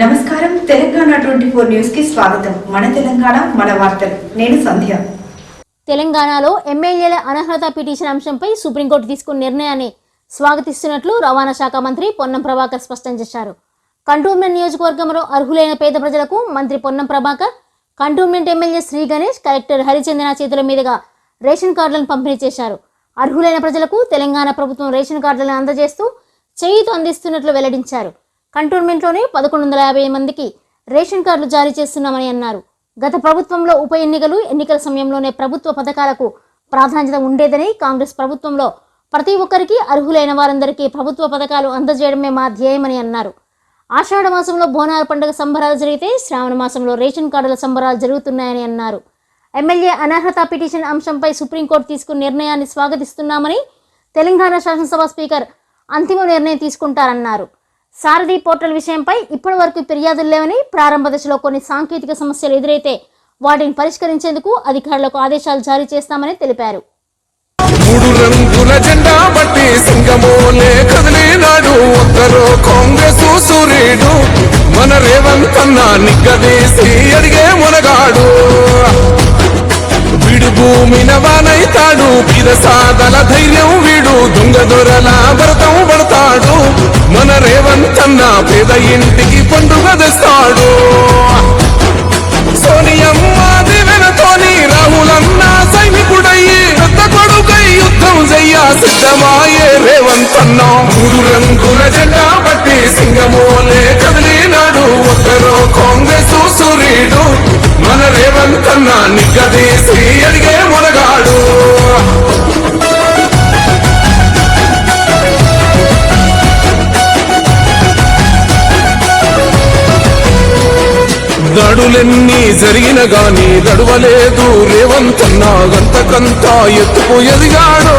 నమస్కారం. Telangana twenty four న్యూస్కి స్వాగతం. మన తెలంగాణ మన వార్తలు. నేను సంధ్య. తెలంగాణలో ఎమ్మెల్యేల అనర్హత పిటిషన్ అంశంపై సుప్రీంకోర్టు తీసుకున్న నిర్ణయాన్ని స్వాగతిస్తున్నట్లు రవాణా శాఖ మంత్రి పొన్నం ప్రభాకర్ స్పష్టం చేశారు. కంటోన్మెంట్ నియోజకవర్గంలో అర్హులైన పేద ప్రజలకు మంత్రి Ponnam Prabhakar cantonment MLA Shri Ganesh collector Harichandana చేతుల మీదుగా రేషన్ కార్డులను పంపిణీ చేశారు. అర్హులైన ప్రజలకు తెలంగాణ ప్రభుత్వం రేషన్ కార్డులను అందజేస్తూ చేయూత అందిస్తున్నట్లు వెల్లడించారు. కంటోన్మెంట్లోనే పదకొండు వందల యాభై మందికి రేషన్ కార్డులు జారీ చేస్తున్నామని అన్నారు. గత ప్రభుత్వంలో ఉప ఎన్నికలు ఎన్నికల సమయంలోనే ప్రభుత్వ పథకాలకు ప్రాధాన్యత ఉండేదని కాంగ్రెస్ ప్రభుత్వంలో ప్రతి ఒక్కరికి అర్హులైన వారందరికీ ప్రభుత్వ పథకాలు అందజేయడమే మా ధ్యేయమని అన్నారు. ఆషాఢ మాసంలో బోనాల పండుగ సంబరాలు జరిగితే శ్రావణ మాసంలో రేషన్ కార్డుల సంబరాలు జరుగుతున్నాయని అన్నారు. ఎమ్మెల్యే అనర్హత పిటిషన్ అంశంపై సుప్రీంకోర్టు తీసుకున్న నిర్ణయాన్ని స్వాగతిస్తున్నామని తెలంగాణ శాసనసభ స్పీకర్ అంతిమ నిర్ణయం తీసుకుంటారన్నారు. సారథి పోర్టల్ విషయంపై ఇప్పటి వరకు ఫిర్యాదులు లేవని ప్రారంభ దశలో కొన్ని సాంకేతిక సమస్యలు ఎదురైతే వాటిని పరిష్కరించేందుకు అధికారులకు ఆదేశాలు జారీ చేస్తామని తెలిపారు. మూడు రంగుల జెండా బట్టి సింగమోలే కదిలినాడు ఒక్కరో కాంగ్రెస్ సూర్యుడు మన రేవంత్ అన్న నిగ్గదీసి అడిగే మునగాడు. వీడు భూమిన వానైతాడు. పిరసాదల ధైర్యం వీడు. దొంగ దొరల భరతం పడతాడు. మన రేవంతన్న పేద ఇంటికి పండుగ తెస్తాడు. ఎదిగే అడిగే మొనగాడు. దడులెన్ని జరిగిన గాని దడువలేదు రేవంతన్నా గంతకంతా ఎత్తుకు ఎదిగాడో.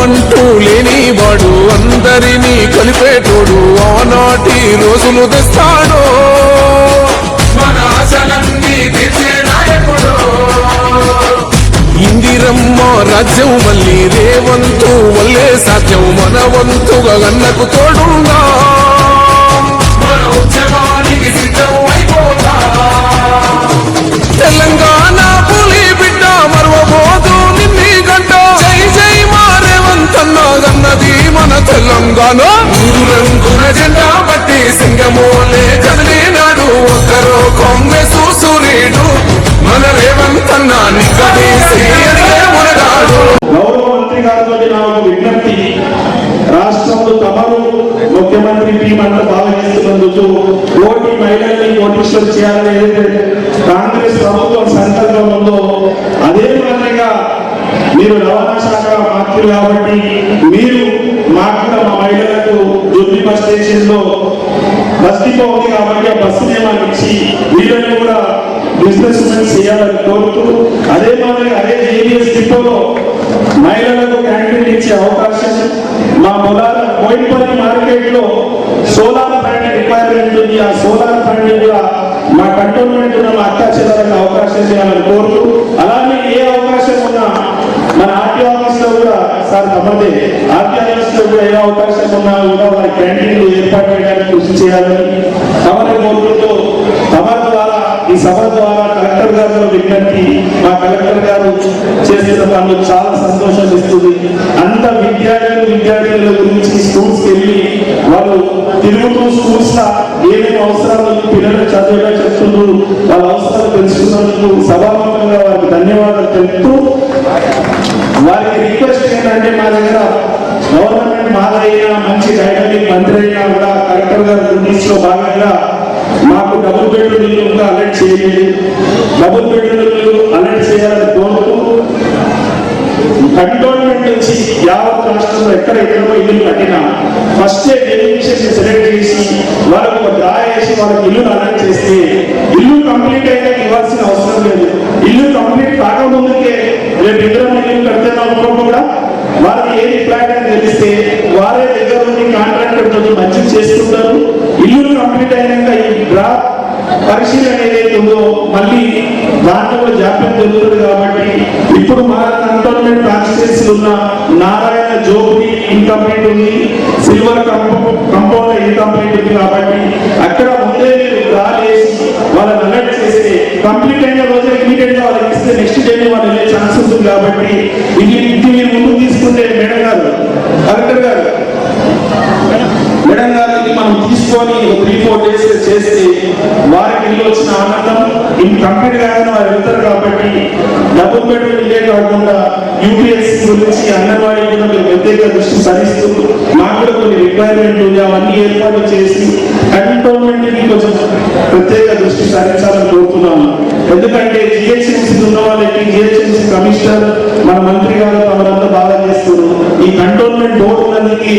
అహమంటూ లేనివాడు అందరినీ కలిపేటోడు ఆనాటి రోజులు తెస్తాడు. ఇందిరమ్మ రాజ్యం మళ్ళీ రేవంతు వల్లే సాధ్యం మన వంతుగా గన్నకు తోడున్నా తెలంగాణ. మూడు రంగుల జెండా బట్టి సింగమోలే కదిలినాడు ఒక్కరో కాంగ్రెస్ సూర్యుడు మన రేవంతన్న నిగ్గదీసి అడిగే మునగా బిజినెస్ చేయాలని కోరుతూ అదే మాదిరి అదే ఏరియస్ డిపోలో మహిళలకు క్యాంటీన్ ఇచ్చే అవకాశం మా పొలాల కోయిపల్లి మార్కెట్లో సోలార్ ప్లాంట్ రిక్వైర్మెంట్ ఉంది. ఆ సోలార్ ప్లాంట్ కూడా మా కంటోన్మెంట్ ఉన్న మా అత్తా చెల్లెలకు అవకాశం చేయాలని కోరుతూ అలానే ఏ అవకాశం ఉన్నా మన ఆర్టీ ఆఫీస్లో కూడా సార్ తమ్మదే ఆర్టీ ఆఫీస్లో కూడా ఏ అవకాశం ఉన్నా కూడా వారి క్యాంటీన్లు ఏర్పాటు చేయడానికి కృషి చేయాలని తమని కోరుకుంటూ తమ సభ ద్వారా కలెక్టర్ గారు విజ్ఞప్తి మా కలెక్టర్ గారు చేసిన పనులు చాలా సంతోషం ఇస్తుంది. అంత విద్యార్థులు విద్యార్థుల గురించి స్కూల్స్ వెళ్ళి వాళ్ళు తిరుగుతూ స్కూల్స్ ఏమేమి అవసరాలు పిల్లలు చదివేలా చెప్తున్నారు వాళ్ళ అవసరాలు తెలుసుకున్నందుకు సభాముఖంగా వారికి ధన్యవాదాలు తెలుపుతూ వారికి రిక్వెస్ట్ ఏంటంటే మా దగ్గర గవర్నమెంట్ బాగా మంచి డైనమిక్ మంత్రి అయినా కూడా కలెక్టర్ గారి గురించి భాగంగా డబుల్ బెడ్రూమ్ ఇల్లు కూడా అలర్ట్ చేయలేదు డబుల్ బెడ్రూమ్ ఇల్లు అలర్ట్ చేయాలని కోరుతూ కంటోన్మెంట్ నుంచి యావత్ రాష్ట్రంలో ఎక్కడ ఎక్కడో ఇల్లు కట్టినా ఫస్ట్ డెలిమినేషన్ సెలెక్ట్ చేసి వాళ్ళకు ఒక డ్రా వేసి వాళ్ళకి ఇల్లు అలర్ట్ చేస్తే ఇల్లు కంప్లీట్ అయితే ఇవ్వాల్సిన అవసరం లేదు. ఇల్లు కంప్లీట్ కాకముందుకే రేపు ఇద్దరం ఇల్లు కడుతున్నాం కూడా వారికి ఏది ప్లాన్ అని తెలిస్తే వారే దగ్గర ఉండి కాంట్రాక్టర్ తోటి మంచిది చేస్తుంటారు ఇల్లు కంప్లీట్ అయినాక ఈ డ్రా పరిశీలన ఏదైతే ఉందో మళ్ళీ దాంట్లో కూడా జాప్యం జరుగుతుంది కాబట్టి ఇప్పుడు మా కంటోన్మెంట్ కాన్స్టిట్యూన్సీ ఉన్న నారాయణ జోబి ఇన్కంప్లీట్ ఉంది. సిల్వర్ కంపౌండ్ ఇన్కంప్లీట్ ఉంది కాబట్టి అక్కడ ముందే మీరు డ్రాల్ వాళ్ళని అలర్ట్ చేస్తే కంప్లీట్ అయిన రోజే ఇమీడియట్గా వాళ్ళకి ఇస్తే నెక్స్ట్ డే వాళ్ళు వెళ్ళే ఛాన్స్ ఉంటుంది కాబట్టి ఇది ఇది మీరు ముందుకు తీసుకుంటే మేడం గారు కలెక్టర్ గారు మనం తీసుకొని త్రీ ఫోర్ డేస్ చేస్తే వారికి ఇల్లు వచ్చిన ఆనందం ఇన్ కంపెనీ కాగానే వారు వెళ్తారు కాబట్టి డబుల్ బెడ్రూమ్ ఇల్లే కాకుండా యూపీఎస్ గురించి అంగన్వాడీ కూడా మీరు ప్రత్యేక దృష్టి సరిస్తూ మాకు కూడా కొన్ని రిక్వైర్మెంట్ ఉంది అవన్నీ ఏర్పాటు చేసి కంటోన్మెంట్ కి కొంచెం ప్రత్యేక దృష్టి సారించాలని కోరుతున్నాము ఎందుకంటే జిహెచ్ఎంసీ ఉన్న వాళ్ళకి జిహెచ్ఎంసీ కమిషనర్ మన మంత్రి గారు తమరంతా బాగా చేస్తున్నారు. ఈ కంటోన్మెంట్ బోర్డు ఉన్నందుకు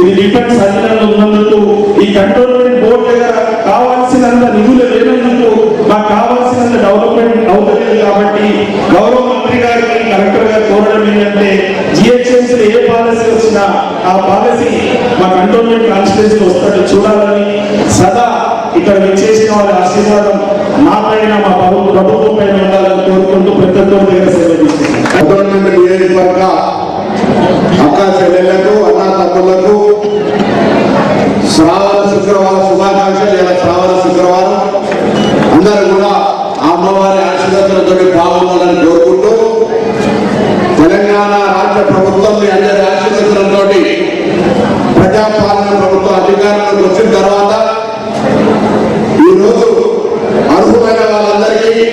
ఇది డిఫెన్స్ అధికారులు ఉన్నందుకు ఈ కంటోన్మెంట్ బోర్డు దగ్గర కావాల్సినంత నిధులు లేనందుకు మాకు కావాల్సినంత డెవలప్మెంట్ అవుతలేదు కాబట్టి గౌరవ మంత్రి గారిని కలెక్టర్ గారు కోరడం ఏంటంటే జిహెచ్ఎంసీ ఏ పాలసీ వచ్చినా ఆ పాలసీ మా కంటోన్మెంట్ కాన్స్టిట్యూన్సీ వస్తాడు చూడాలని సదా ఇక్కడ విచ్చేసిన వారి ఆశీర్వాదం నా పైన మా ప్రభు- ప్రభుత్వం పైన ఉండాలని కోరుకుంటూ ప్రతి ఒక్కరి దగ్గర సేవ నియోజకవర్గ అక్క చెల్లెళ్ళకు అన్న తమ్ముళ్ళకు శ్రావణ శుక్రవారం శుభాకాంక్షలు. ఇలా శ్రావణ శుక్రవారం అందరూ కూడా అమ్మవారి ఆశీర్వాదాలతో బాగుండాలని కోరుకుంటూ తెలంగాణ రాష్ట్ర ప్రభుత్వం మీ అందరి ఆశీర్వాదాలతో ప్రజాపాలన ప్రభుత్వం అధికారంలోకి వచ్చిన తర్వాత ఈరోజు అర్హులైన వాళ్ళందరికీ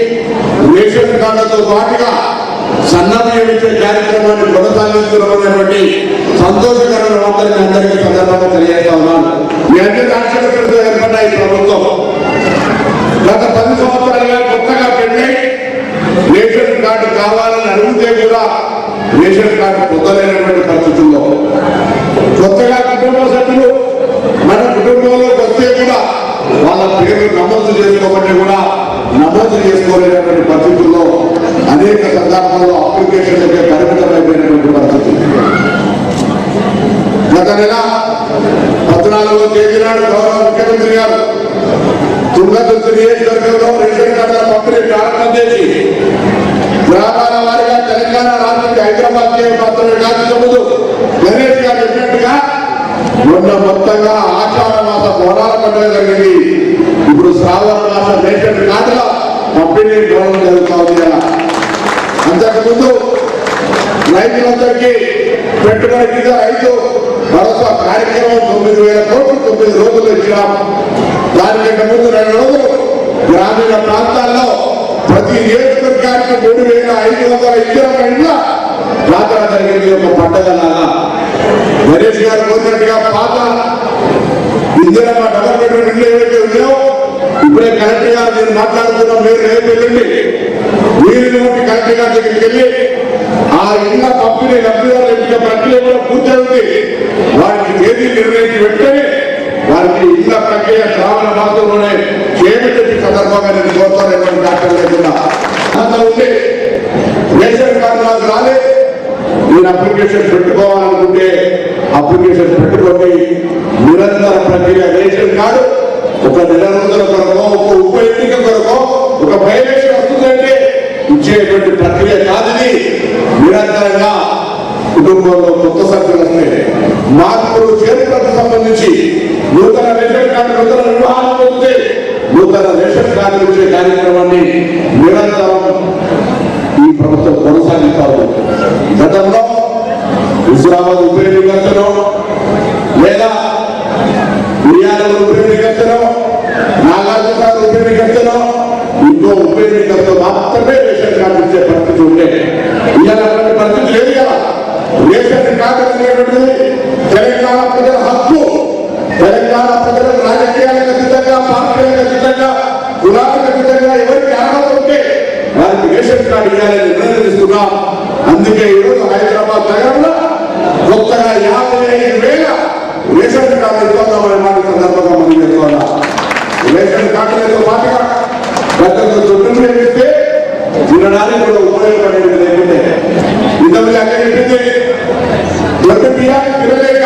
రేషన్ కార్డులతో పాటుగా సన్నబియ్యం కార్యక్రమాన్ని కొనసాగిస్తున్నటువంటి సంతోషకరమైన వార్తలు అందరికీ సందర్భంగా తెలియజేస్తా ఉన్నాను. మీ అందరి ఆశీర్వదించడంతో గత నెల పద్నాలుగో తేదీ నాడు గౌరవ ముఖ్యమంత్రి గారు తుంగతుర్తి నియోజకవర్గంలో రేషన్ కార్డుల పంపిణీ ప్రారంభం చేసి గ్రామాల వారిగా తెలంగాణ రాష్ట్రానికి హైదరాబాద్ కే మాత్రమే ముందు గణేష్ గారు చెప్పినట్టుగా మొన్న మొత్తంగా ఆషాఢ మాస బోనాల పండుగ జరిగింది. ఇప్పుడు శ్రావణ మాస రేషన్ కార్డుల పంపిణీ గౌరవం జరుగుతా ఉంది అంతకుముందు రైతులందరికీ పెట్టుబడి రైతు భరోసా కార్యక్రమం తొమ్మిది వేల కోట్లు తొమ్మిది రోజులు ఇచ్చినాం. దానికంటే ముందు రెండు రోజులు గ్రామీణ ప్రాంతాల్లో ప్రతి నియోజకవర్గానికి మూడు వేల ఐదు వందల ఇచ్చిన ఇండ్ల జాతర జరిగింది ఒక పండగ లాగా గణేష్ గారు కోరినట్టుగా పాత ఇందిరమ్మ డబల్ బెడ్రూమ్ ఇల్లు ఏవైతే ఉన్నాయో ఇప్పుడే కలెక్టర్ గారు నేను మాట్లాడుతున్నాం. మీరు రేపు వెళ్ళండి మీరు కలెక్టర్ గారి దగ్గరికి వెళ్ళి ఆ ఇళ్ళ పంపిణీ లబ్ధిదారుల ఎంపిక ప్రక్రియ కూడా పూర్తవుతుంది వారికి తేదీ నిర్ణయించి వెంటనే వారికి ఇళ్ళ ప్రక్రియ శ్రావణ మాసంలోనే చేపట్టి సందర్భంగా నేను కోరుతాను డాక్టర్ లేకుండా అంత ఉంటే రేషన్ కార్డు నాకు రాలే. మీరు అప్లికేషన్ పెట్టుకోవాలనుకుంటే అప్లికేషన్ పెట్టుకోండి నిరంతర ప్రక్రియ రేషన్ కార్డు ఒక నెల రోజుల కొరకో ఒక ఉప ఎన్నిక కొరకో ఒక బయలేషన్ వస్తుందంటే ఇచ్చేటువంటి ప్రక్రియ కాదు ఇది నిరంతరంగా కుటుంబంలో కొత్త సభ్యులు వస్తే మార్పులు చేర్పులకు సంబంధించి నూతన రేషన్ కార్డు నూతన నిర్వహణ పొందితే నూతన రేషన్ కార్డు ఇచ్చే కార్యక్రమాన్ని నిరంతరం ఈ ప్రభుత్వం కొనసాగిస్తారు గతంలో హుజురాబాద్ రేషన్ కార్డు ఇవ్వాలని నిర్ణయిస్తున్నా అందుకే ఈరోజు హైదరాబాద్ నగరంలో కొత్తగా యాభై ఐదు వేల రేషన్ కార్డు ఇస్తున్నామని మాట సందర్భంగా మనం చెప్తున్నా రేషన్ కార్డులతో పాటుగా గతంలో చుట్టూ ఇస్తే తినడానికి కూడా ఉపయోగపడేది లేకుంటే ఇంతమంది అక్కడ చెప్పింది దొడ్డు బియ్యాన్ని తినలేక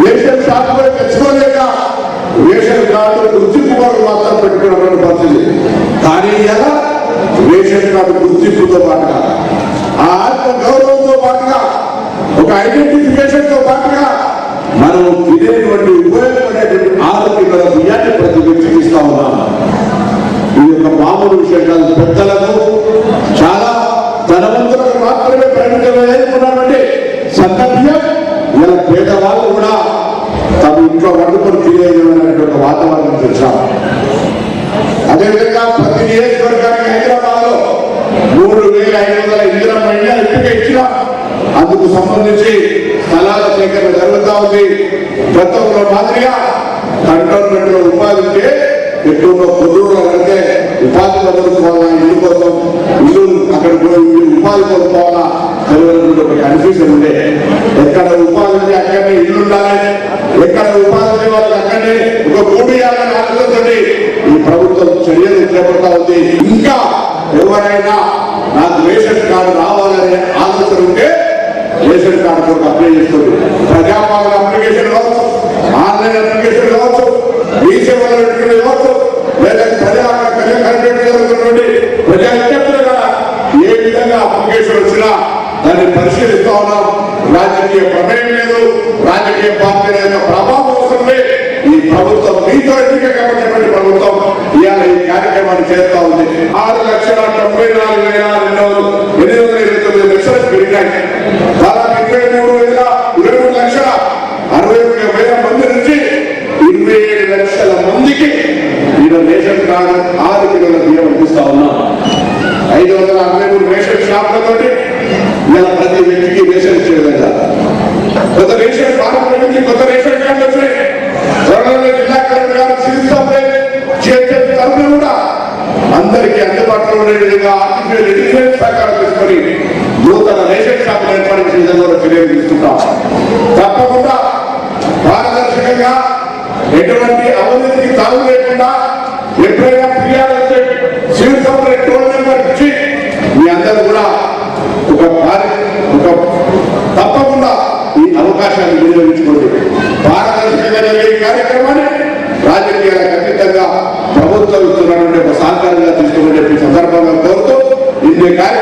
రేషన్ షాపులో తెచ్చుకోలేక రేషన్ కార్డు గుర్తింపు వరకు మాత్రం పెట్టుకున్నటువంటి పరిస్థితి కానీ ఎలా రేషన్ కార్డు గుర్తింపుతో పాటుగా ఆ ఆత్మ గౌరవంతో పాటుగా ఒక ఐడెంటిఫికేషన్తో పాటుగా మనం తినేటువంటి ఉపయోగపడేటువంటి ఆరోగ్యకర బియ్యాన్ని ప్రతి వ్యక్తికి ఇస్తా ఉన్నాం. ఇది ఒక మామూలు విషయం కాదు పెద్దలకు చాలా ధనవంతులకు మాత్రమే పరిమితమైనటువంటి సందర్భం ఇలా పేదవాళ్ళు కూడా తమ ఇంట్లో వండుకొని తినేటువంటి వాతావరణం తెచ్చాం. అదేవిధంగా ప్రతి నియోజకవర్గానికి హైదరాబాద్లో మూడు వేల ఐదు వందల ఇందిరా మహిళ ఎంపిక ఇచ్చిన అందుకు సంబంధించి స్థలాల సేకరణ జరుగుతా ఉంది. గతంలో మాదిరిగా కంటోన్మెంట్లో ఉపాధి ఉంటే ఎక్కువగా పొద్దులో అంటే ఉపాధి పొందుకోవాలా ఇల్లు కోసం ఇల్లు అక్కడ పోయి ఉపాధి పొందుకోవాలా తెలియనటువంటి ఒక కన్ఫ్యూజన్ ఉండే. ఎక్కడ ఉపాధి ఉంటే అక్కడనే ఇల్లు ఉండాలి. ఎక్కడ ఉపాధి ఉంది వాళ్ళకి అక్కడనే ఒక భూమి ఇవ్వాలని ఆలోచనతోటి ఈ ప్రభుత్వం చర్యలు చేపడతా ఉంది. ఇంకా ఎవరైనా నాకు రేషన్ కార్డు రావాలనే ఆలోచన ఉంటే రేషన్ కార్డు కూడా అప్లై చేసుకోండి ప్రజాపాలన అప్లికేషన్ కావచ్చు ఆన్లైన్ అప్లికేషన్ కావచ్చు మీ సేవలు పెట్టుకునే కావచ్చు లేదా ప్రజా కలెక్టరేట్ జరుగుతున్నటువంటి ప్రజా విజ్ఞప్తులు కూడా ఏ విధంగా అప్లికేషన్ వచ్చినా దాన్ని పరిశీలిస్తా ఉన్నాం. రాజకీయ ప్రమేయం లేదు రాజకీయ పార్టీల యొక్క ప్రభావం కోసమే ఈ ప్రభుత్వం మీతో ఎన్నిక ప్రభుత్వం? ఇవాళ ఈ కార్యక్రమాన్ని చేస్తా ఉంది. ఆరు లక్షల తొంభై నాలుగు వేల రెండు వందల ఎనిమిది వందల ఇరవై తొమ్మిది లక్షలు పెరిగాయి దాదాపు ఇరవై మూడు వేల ఇరవై మూడు లక్షల అరవై ఒక్క వేల మంది నుంచి ఇరవై ఏడు లక్షల మందికి ఈరోజు రేషన్ కార్డు ఆరు కిలోల బియ్యం అందిస్తా ఉన్నాం ఐదు వందల అరవై మూడు రేషన్ షాపులతోటి ఇలా ప్రతి వ్యక్తికి రేషన్ కొత్త రేషన్ నుంచి కొత్త రేషన్ కార్డు జిల్లా కలెక్టర్ గారు చేసే తరఫున కూడా అందరికీ అందుబాటులో ఉండే విధంగా ఆర్టిఫిషియల్ ఇంటెలిజెన్స్ సహకారం తీసుకొని నూతన రేషన్ షాపులు ఏర్పాటు చేసే విధంగా చర్యలు తీసుకుంటాం. తప్పకుండా పారదర్శకంగా ఎటువంటి అవినీతికి తాగు లేకుండా ఎప్పుడైనా ఫిర్యాదు వస్తే సివిల్ సప్లై టోల్ నెంబర్ ఇచ్చి మీ అందరూ కూడా ఒక కార్య ఒక తప్పకుండా ఈ అవకాశాన్ని వినియోగించుకోండి. పారదర్శకంగా జరిగే కార్యక్రమాన్ని రాజకీయాలకు అతీతంగా ప్రభుత్వం ఇస్తున్నటువంటి ఒక సహకారంగా తీసుకోమని చెప్పి సందర్భంగా కోరుతూ ఇన్ని కార్యక్రమం